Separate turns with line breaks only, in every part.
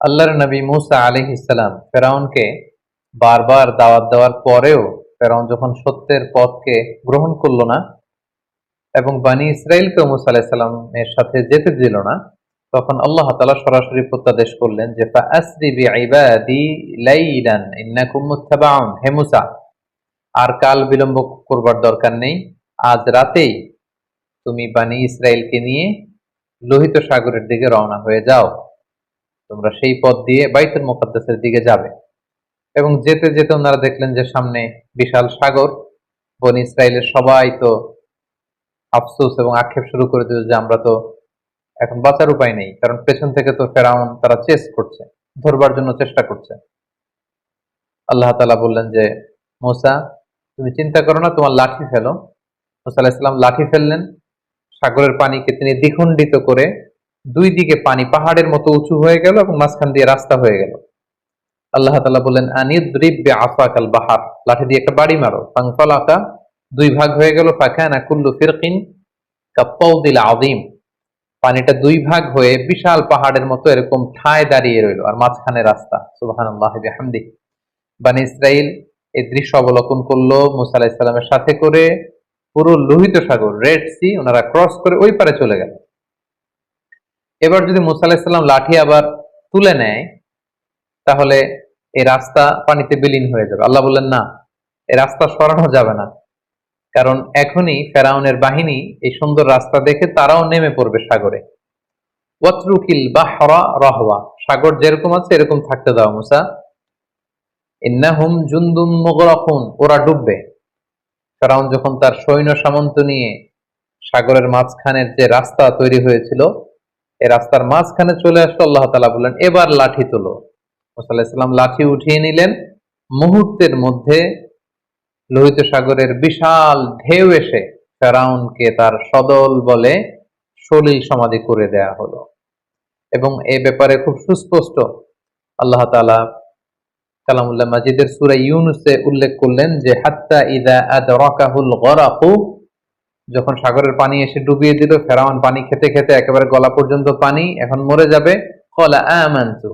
আল্লাহর নবী মুসা আলী ইসলাম ফেরাউনকে বারবার দাওয়াত দেওয়ার পরেও ফেরাউন যখন সত্যের পথকে গ্রহণ করল না এবং বানি ইসরায়েলকে মুসা আলাহিসাল্লামের সাথে যেতে দিল না, তখন আল্লাহ তালা সরাসরি প্রত্যাদেশ করলেন যে, ফাআসরি বিইবাদি লাইলান, ইন্নাকুম মুত্তাবাউন। হে মুসা, আর কাল বিলম্ব করবার দরকার নেই। আজ রাতেই তুমি বানি ইসরায়েলকে নিয়ে লোহিত সাগরের দিকে রওনা হয়ে যাও। তোমরা সেই পথ দিয়ে বাইতুল মুকাদ্দাসের দিকে যাবে। এবং যেতে যেতে ওনারা দেখলেন যে সামনে বিশাল সাগর। বন ইসরায়েলের সবাই তো আফসোস এবং আক্ষেপ শুরু করে দিল যে আমরা তো এখন বাঁচার উপায় নেই, কারণ পেছন থেকে তো ফেরাউন তারা চেস করছে, ধরবার জন্য চেষ্টা করছে। আল্লাহ তালা বললেন যে, মোসা, তুমি চিন্তা করো না, তোমার লাঠি ফেলো। মোসা আলাহিসাল্লাম লাঠি ফেললেন, সাগরের পানিকে তিনি দ্বিখণ্ডিত করে দুই দিকে পানি পাহাড়ের মতো উঁচু হয়ে গেল এবং মাঝখান দিয়ে রাস্তা হয়ে গেল। আল্লাহ তালা বললেন আনিদ্রিব্বে আফাকাল বাহার। লাঠি দিয়ে একটা বাড়ি মারো। ফাংফল আঁকা দুই ভাগ হয়ে গেল। ফাঁকানা কুল্লু ফিরকিন কাপ্পাউদিল আদিম পানিটা দুই ভাগ হয়ে বিশাল পাহাড়ের মতো এরকম ঠায় দাঁড়িয়ে রইল আর মাঝখানে রাস্তা। সুবাহান আল্লাহ হামদি বানি ইসরাইল এই দৃশ্য অবলোকন করল মুসা আলাহিসাল্লামের সাথে করে পুরো লোহিত সাগর, রেড সি, ওনারা ক্রস করে ওই পারে চলে গেল। এবার যদি মুসা আলাহিসাল্লাম লাঠি আবার তুলে নেয়, তাহলে এই রাস্তা পানিতে বিলীন হয়ে যাবে। আল্লাহ বললেন, না, এই রাস্তা সরানো যাবে না। কারণ এখনই ফেরাউনের বাহিনী এই সুন্দর রাস্তা দেখে তারাও নেমে পড়বে সাগরে। ওয়াতরুকিল বাহরা রহওয়া, সাগর যেরকম আছে এরকম থাকতে দাও মুসা। ইন্নাহুম জুন্দুম মুগরাকুন, ওরা ডুববে। ফেরাউন যখন তার সৈন্য সামন্ত নিয়ে সাগরের মাঝখানের যে রাস্তা তৈরি হয়েছিল এই রাস্তার মাঝখানে চলে আসলো, আল্লাহ তালা বললেন, এবার লাঠি তোলো। মুসাল্লাহাম লাঠি উঠিয়ে নিলেন। মুহূর্তের মধ্যে লোহিত সাগরের বিশাল ঢেউ এসে ফেরাউনকে তার সদল বলে সলিল সমাধি করে দেয়া হলো। এবং এ ব্যাপারে খুব সুস্পষ্ট আল্লাহ তালা কালামুল্লাহ মাজিদের সুরা ইউনুসে উল্লেখ করলেন যে, হাত্তা ইদা আদরাকাহুল গরাকু যখন সাগরের পানি এসে ডুবিয়ে দিল ফেরাউন পানি খেতে খেতে একেবারে গলা পর্যন্ত পানি এখন মরে যাবে কলা আমানতু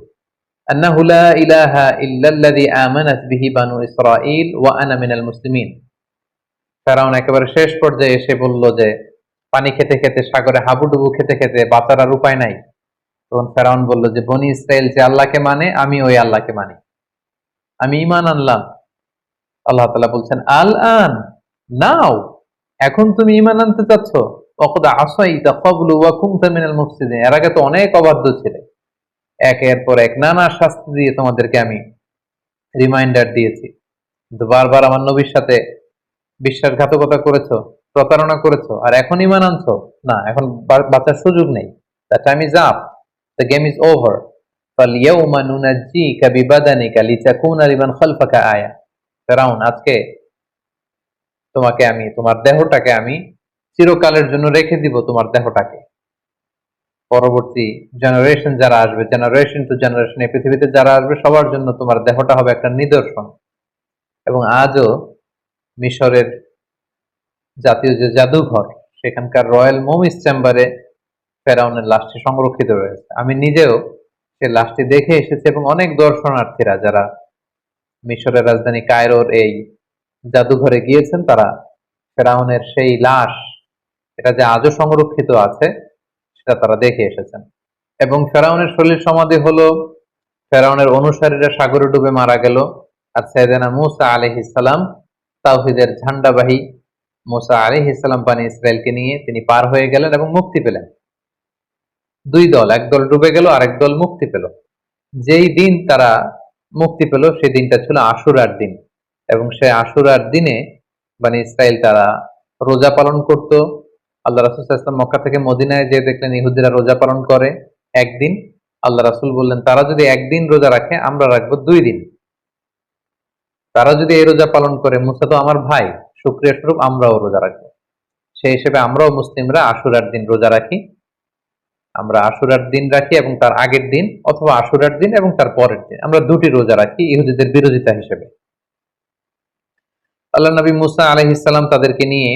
أنه لا إله إلا الذي آمنت به بنو إسرائيل وأنا من المسلمين ফেরাউন একেবারে শেষ পর্যায়ে এসে বলল যে পানি খেতে খেতে সাগরে হাবুডুবু খেতে খেতে বাঁচার আর উপায় নাই তখন ফেরাউন বলল যে বনি ইসরায়েল যে আল্লাহকে মানে আমি ওই আল্লাহকে মানি আমি ইমান আনলাম আল্লাহ তালা বলছেন আল আন নাও এখন তুমি ইমান আনতে চাচ্ছ অকদা আসাই তা কবলু ওয়া কুমতা মিনাল মুফসিদিন এর আগে তো অনেক অবাধ্য ছিলে একের পর এক নানা শাস্তি দিয়ে তোমাদেরকে আমি রিমাইন্ডার দিয়েছি কিন্তু বারবার আমার নবীর সাথে বিশ্বাসঘাতকতা করেছো প্রতারণা করেছো আর এখন ইমান আনছো না এখন বা- বাঁচার সুযোগ নেই the time is up the game is over فاليوم ننجيك ببدنك لتكون لمن خلفك آية ফেরাউন আজকে তোমাকে আমি, তোমার দেহটাকে আমি চিরকালের জন্য রেখে দিব তোমার দেহটাকে। পরবর্তী জেনারেশন যারা আসবে জেনারেশন টু জেনারেশন এই পৃথিবীতে যারা আসবে, সবার জন্য তোমার দেহটা হবে একটা নিদর্শন। এবং আজও মিশরের জাতীয় যে জাদুঘর, সেখানকার রয়্যাল মোমিস চেম্বারে ফেরাউনের লাশটি সংরক্ষিত রয়েছে। আমি নিজেও সে লাশটি দেখে এসেছি এবং অনেক দর্শনার্থীরা, যারা মিশরের রাজধানী কায়রোর এই জাদুঘরে গিয়েছেন তারা। ফেরাউনের সেই লাশ, এটা যে আজও সংরক্ষিত আছে, সেটা তারা দেখে এসেছেন। এবং ফেরাউনের শরীর সমাধি হলো, ফেরাউনের অনুসারীরা সাগরে ডুবে মারা গেল, আর সৈয়দানা মুসা আলহিসাল্লাম তাওহিদের ঝান্ডাবাহী মুসা আলহিসাল্লাম পানি ইসরায়েলকে নিয়ে তিনি পার হয়ে গেলেন এবং মুক্তি পেলেন। দুই দল, এক দল ডুবে গেল, আরেক দল মুক্তি পেল। যেই দিন তারা মুক্তি পেল, সেই দিনটা ছিল আশুরার দিন। এবং সে আশুরার দিনে মানে ইসরায়েল তারা রোজা পালন করত। আল্লাহ রাসুল ইসলাম মক্কা থেকে মদিনায় যে দেখলেন ইহুদিরা রোজা পালন করে একদিন। আল্লাহ রাসুল বললেন, তারা যদি একদিন রোজা রাখে, আমরা রাখব দুই দিন। তারা যদি এই রোজা পালন করে, মুসা তো আমার ভাই শুক্রিয়া স্বরূপ আমরাও রোজা রাখব। সেই হিসেবে আমরাও মুসলিমরা আশুরার দিন রোজা রাখি। আমরা আশুরার দিন রাখি এবং তার আগের দিন অথবা আশুরার দিন এবং তার পরের দিন। আমরা দুটি রোজা রাখি ইহুদিদের বিরোধিতা হিসেবে। আল্লাহ নবী মুসা আলহিসাল্লাম তাদেরকে নিয়ে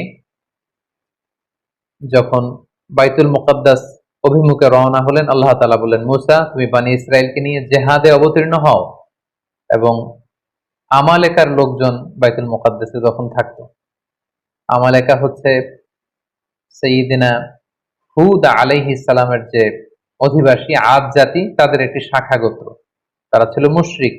যখন বাইতুল মুকাদ্দাস অভিমুখে রওনা হলেন, আল্লাহ তালা বললেন, মুসা, তুমি বানি ইসরায়েলকে নিয়ে জেহাদে অবতীর্ণ হও এবং আমালেকার লোকজন বাইতুল মোকাদ্দেসে যখন থাকতো। আমালেকা হচ্ছে সেইদিনা হুদ আলাইহি সালামের যে অধিবাসী আদ জাতি, তাদের একটি শাখা গোত্র তারা ছিল মুশরিক।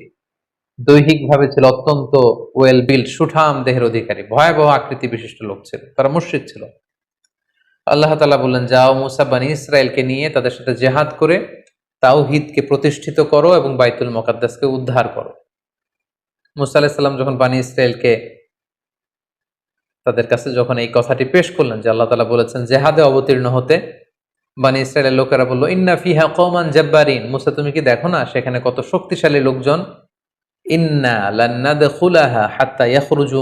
দৈহিকভাবে ছিল অত্যন্ত ওয়েল বিল্ড সুঠাম দেহের অধিকারী, ভয়াবহ আকৃতি বিশিষ্ট লোক ছিল, তারা মুশরিক ছিল। আল্লাহ তালা বললেন, যাও মুসা বানি ইসরায়েলকে নিয়ে তাদের সাথে জেহাদ করে তাওহিদকে প্রতিষ্ঠিত করো এবং বাইতুল মোকাদ্দাসকে উদ্ধার করো। মুসা আলাহিসাল্লাম যখন বানি ইসরায়েলকে তাদের কাছে যখন এই কথাটি পেশ করলেন যে আল্লাহ তালা বলেছেন, জেহাদে অবতীর্ণ হতে, বানি ইসরায়েলের লোকেরা বলল, ইন্না ফিহা কমান জব্বারিন। মুসা, তুমি কি দেখো না সেখানে কত শক্তিশালী লোকজন ইন্না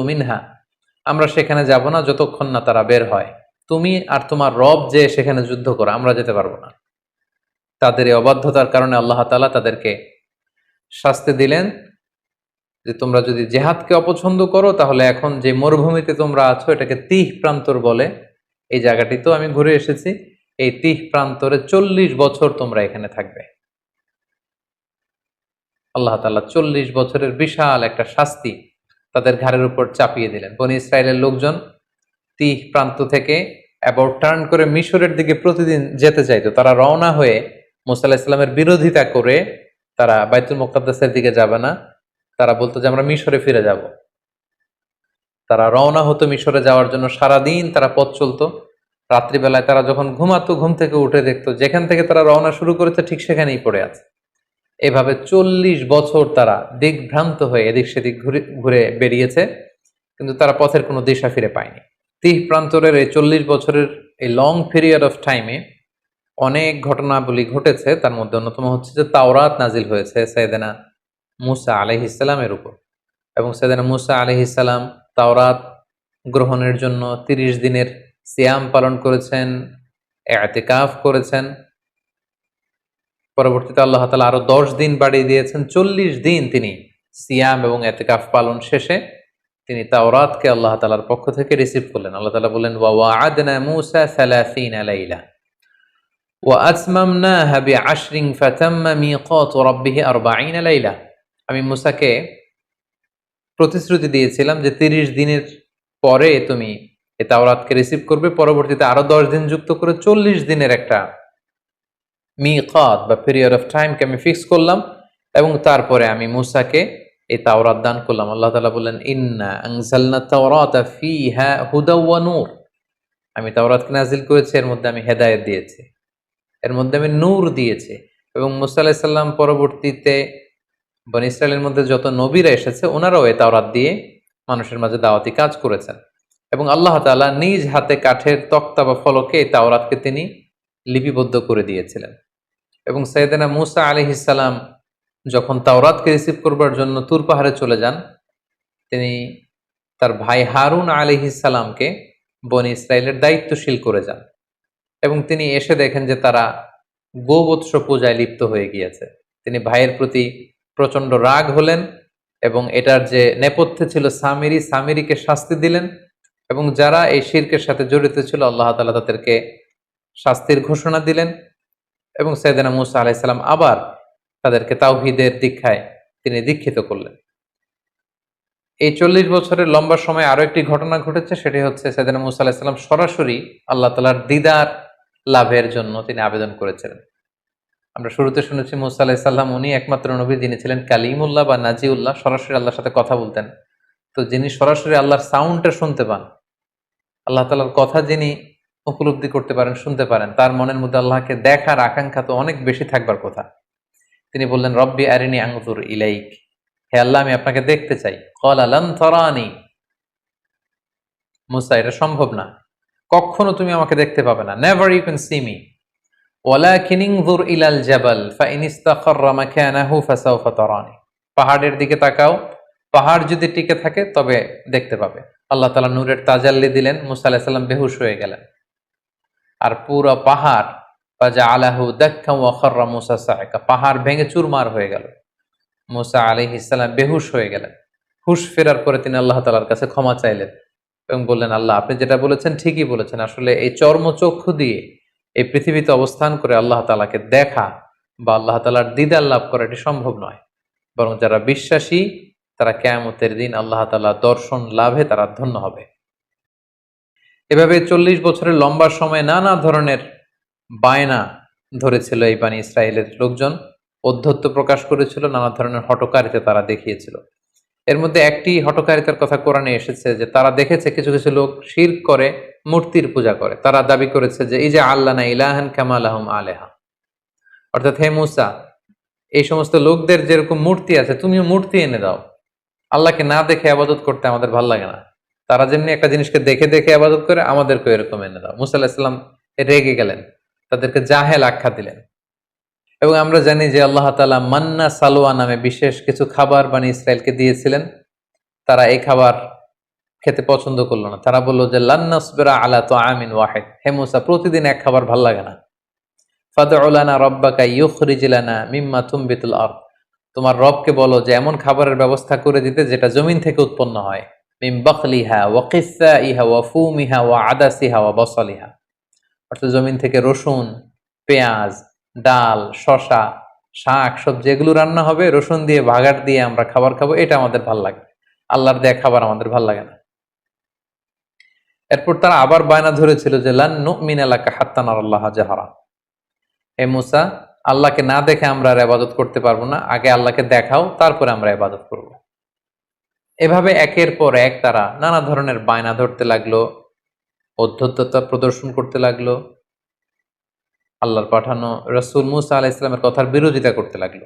মিনহা। আমরা সেখানে যাব না যতক্ষণ না তারা বের হয়। তুমি আর তোমার রব যে সেখানে যুদ্ধ করো, আমরা যেতে পারব না। তাদের এই অবাধ্যতার কারণে আল্লাহ তালা তাদেরকে শাস্তি দিলেন যে, তোমরা যদি জেহাদকে অপছন্দ করো, তাহলে এখন যে মরুভূমিতে তোমরা আছো, এটাকে তিহ প্রান্তর বলে। এই জায়গাটি তো আমি ঘুরে এসেছি। এই তিহ প্রান্তরে চল্লিশ বছর তোমরা এখানে থাকবে। আল্লাহ তাল্লাহ চল্লিশ বছরের বিশাল একটা শাস্তি তাদের ঘাড়ের উপর চাপিয়ে দিলেন। বনি ইসরায়েলের লোকজন তিহ প্রান্ত থেকে অ্যাবাউট টার্ন করে মিশরের দিকে প্রতিদিন যেতে চাইতো। তারা রওনা হয়ে মুসা ইসলামের বিরোধিতা করে তারা বাইতুল মোকাদ্দাসের দিকে যাবে না। তারা বলতো যে, আমরা মিশরে ফিরে যাব। তারা রওনা হতো মিশরে যাওয়ার জন্য। সারাদিন তারা পথ চলতো। রাত্রিবেলায় তারা যখন ঘুমাতো, ঘুম থেকে উঠে দেখতো। যেখান থেকে তারা রওনা শুরু করেছে, ঠিক সেখানেই পড়ে আছে। এভাবে চল্লিশ বছর তারা দিকভ্রান্ত হয়ে এদিক সেদিক ঘুরে ঘুরে বেরিয়েছে, কিন্তু তারা পথের কোনো দিশা ফিরে পায়নি। তিহ প্রান্তরের এই চল্লিশ বছরের এই লং পিরিয়ড অফ টাইমে অনেক ঘটনাবলী ঘটেছে, তার মধ্যে অন্যতম হচ্ছে যে তাওরাত নাজিল হয়েছে সৈয়দেনা মুসা আলহিসাল্লামের উপর। এবং সৈয়দেনা মুসা আলহিসাল্লাম তাওরাত গ্রহণের জন্য তিরিশ দিনের সিয়াম পালন করেছেন, এতেকাফ করেছেন পরবর্তীতে আল্লাহ তালা আরো দশ দিন বাড়িয়ে দিয়েছেন চল্লিশ দিন তিনি সিয়াম এবং এতেকাফ পালন শেষে তিনি তাওরাতকে আল্লাহ তালার পক্ষ থেকে রিসিভ করলেন আল্লাহ তালা বললেন ওয়া আদনা মুসা সালাসিন আলাইলা وأتممناها بعشر فتم ميقات ربه أربعين ليلة আমি মুসাকে প্রতিশ্রুতি দিয়েছিলাম যে তিরিশ দিনের পরে তুমি এ তাওরাতকে রিসিভ করবে পরবর্তীতে আরো দশ দিন যুক্ত করে চল্লিশ দিনের একটা মিকাত বা পিরিয়ড অফ টাইমকে আমি ফিক্স করলাম এবং তারপরে আমি মুসাকে এই তাওরাত দান করলাম। আল্লাহ তালা বললেন, ইন্না আনজালনা তাওরাতা ফিহা হুদা ওয়া নূর। আমি তাওরাতকে নাজিল করেছি, এর মধ্যে আমি হেদায়েত দিয়েছি। এর মধ্যে আমি নূর দিয়েছি এবং মুসা আলাহিসাল্লাম পরবর্তীতে বন মধ্যে যত নবীরা এসেছে, ওনারাও এ তাওরাত দিয়ে মানুষের মাঝে দাওয়াতি কাজ করেছেন। এবং আল্লাহ তাআলা নিজ হাতে কাঠের তক্তা বা ফলকে এই তাওরাতকে তিনি লিপিবদ্ধ করে দিয়েছিলেন। এবং সৈয়দানা মুসা আলিহিসাল্লাম যখন তাওরাতকে রিসিভ করবার জন্য তুর পাহাড়ে চলে যান, তিনি তার ভাই হারুন আলিহিসাল্লামকে বন ইসরায়েলের দায়িত্বশীল করে যান এবং তিনি এসে দেখেন যে তারা গোবৎস পূজায় লিপ্ত হয়ে গিয়েছে। তিনি ভাইয়ের প্রতি প্রচণ্ড রাগ হলেন এবং এটার যে নেপথ্যে ছিল সামিরি, সামিরিকে শাস্তি দিলেন এবং যারা এই শিরকের সাথে জড়িত ছিল, আল্লাহ তালা তাদেরকে শাস্তির ঘোষণা দিলেন। এবং সৈয়দানা মুসা আলাইসাল্লাম আবার তাদেরকে তাওহিদের দীক্ষায় তিনি দীক্ষিত করলেন। এই চল্লিশ বছরের লম্বা সময় আরও একটি ঘটনা ঘটেছে, সেটি হচ্ছে সৈয়দানা মুসা আলাহিসাল্লাম সরাসরি আল্লাহ তালার দিদার লাভের জন্য তিনি আবেদন করেছিলেন। আমরা শুরুতে শুনেছি মুসা আলাহিসাল্লাম উনি একমাত্র নবী, যিনি ছিলেন কালিমুল্লাহ বা নাজিউল্লাহ, সরাসরি আল্লাহর সাথে কথা বলতেন। তো যিনি সরাসরি আল্লাহর সাউন্ডটা শুনতে পান, আল্লাহ তালার কথা যিনি উপলব্ধি করতে পারেন, শুনতে পারেন। তার মনের মধ্যে আল্লাহকে দেখার আকাঙ্ক্ষা তো অনেক বেশি থাকবার কথা। তিনি বললেন, রব্বি আরিনি আঙ্গুর ইলাইক। হে আল্লাহ, আমি আপনাকে দেখতে চাই। কল আলান মুসা, এটা সম্ভব না। কখনো তুমি আমাকে দেখতে পাবে না। Never you can see me পাহাড়ের দিকে তাকাও। পাহাড় যদি টিকে থাকে, তবে দেখতে পাবে। আল্লাহ নূরের তাজাল্লি দিলেন। মুসা আলাইহিস সালাম বেহুশ হয়ে গেলেন। আর পুরো পাহাড় পাহাড় ভেঙে চুরমার হয়ে গেল। মুসা আলাইহিস সালাম বেহুশ হয়ে গেলেন। হুশ ফেরার পরে তিনি আল্লাহ তাআলার কাছে ক্ষমা চাইলেন এবং বললেন, আল্লাহ, আপনি যেটা বলেছেন ঠিকই বলেছেন। আসলে এই চর্মচক্ষু দিয়ে এই পৃথিবীতে অবস্থান করে আল্লাহ তালাকে দেখা বা আল্লাহ তালার দিদার লাভ করা এটি সম্ভব নয়। বরং যারা বিশ্বাসী, তারা কেয়ামতের দিন আল্লাহ তালা দর্শন লাভে তারা ধন্য হবে। এভাবে চল্লিশ বছরের লম্বা সময় নানা ধরনের বায়না ধরেছিল এই বাণী ইসরায়েলের লোকজন। অধ্যত্ব প্রকাশ করেছিল, নানা ধরনের হটকারিতা তারা দেখিয়েছিল। এর মধ্যে একটি হটকারিতার কথা কোরআনে এসেছে যে তারা দেখেছে কিছু কিছু লোক শির করে, মূর্তির পূজা করে। তারা দাবি করেছে যে এই যে আল্লাহ না ইলাহান কামাল আহম আলেহা। অর্থাৎ হে মুসা, এই সমস্ত লোকদের যেরকম মূর্তি আছে, তুমিও মূর্তি এনে দাও। আল্লাহকে না দেখে আবাদত করতে আমাদের ভালো লাগে না। তারা যেমনি একটা জিনিসকে দেখে দেখে আবাদত করে আমাদেরকে এরকম এনে দাও। মুসা আলাহিসাল্লাম রেগে গেলেন, তাদেরকে জাহেল আখ্যা দিলেন। এবং আমরা জানি যে আল্লাহ তালা মান্না সালোয়া নামে বিশেষ কিছু খাবার বানিয়ে ইসরায়েলকে দিয়েছিলেন। তারা এই খাবার খেতে পছন্দ করল না। তারা বলল যে লান্নাসবেরা আলা তো আমিন ওয়াহেদ। হে মুসা, প্রতিদিন এক খাবার ভালো লাগে না। ফাদউলানা রব্বাকা ইউখরিজিলানা মিম্মা তুমবিতুল আর তোমার রবকে বলো যে, এমন খাবারের ব্যবস্থা করে দিতে যেটা জমিন থেকে উৎপন্ন হয়। মিম বকলিহা ওয়াকিসা ইহা ওয়া ফুমিহা ওয়া আদাসিহা ওয়া বসলিহা। অর্থাৎ জমিন থেকে রসুন, পেঁয়াজ, ডাল শশা শাক সবজি, এগুলো রান্না হবে, রসুন দিয়ে ভাগার দিয়ে আমরা খাবার খাব, এটা আমাদের ভালো লাগে। আল্লাহর দেয়া খাবার আমাদের ভালো লাগে না। এরপর তারা আবার বায়না ধরেছিল যে, লান নুমিন এলাকা হাত্তানার আল্লাহ জাহারা। হে মুসা, আল্লাহকে না দেখে আমরা আর আবাদত করতে পারব না। আগে আল্লাহকে দেখাও, তারপরে আমরা আবাদত করব। এভাবে একের পর এক তারা নানা ধরনের বায়না ধরতে লাগল অধ্যতা প্রদর্শন করতে লাগল, আল্লাহর পাঠানো রসুল মুসা আলাহ ইসলামের কথার বিরোধিতা করতে লাগল।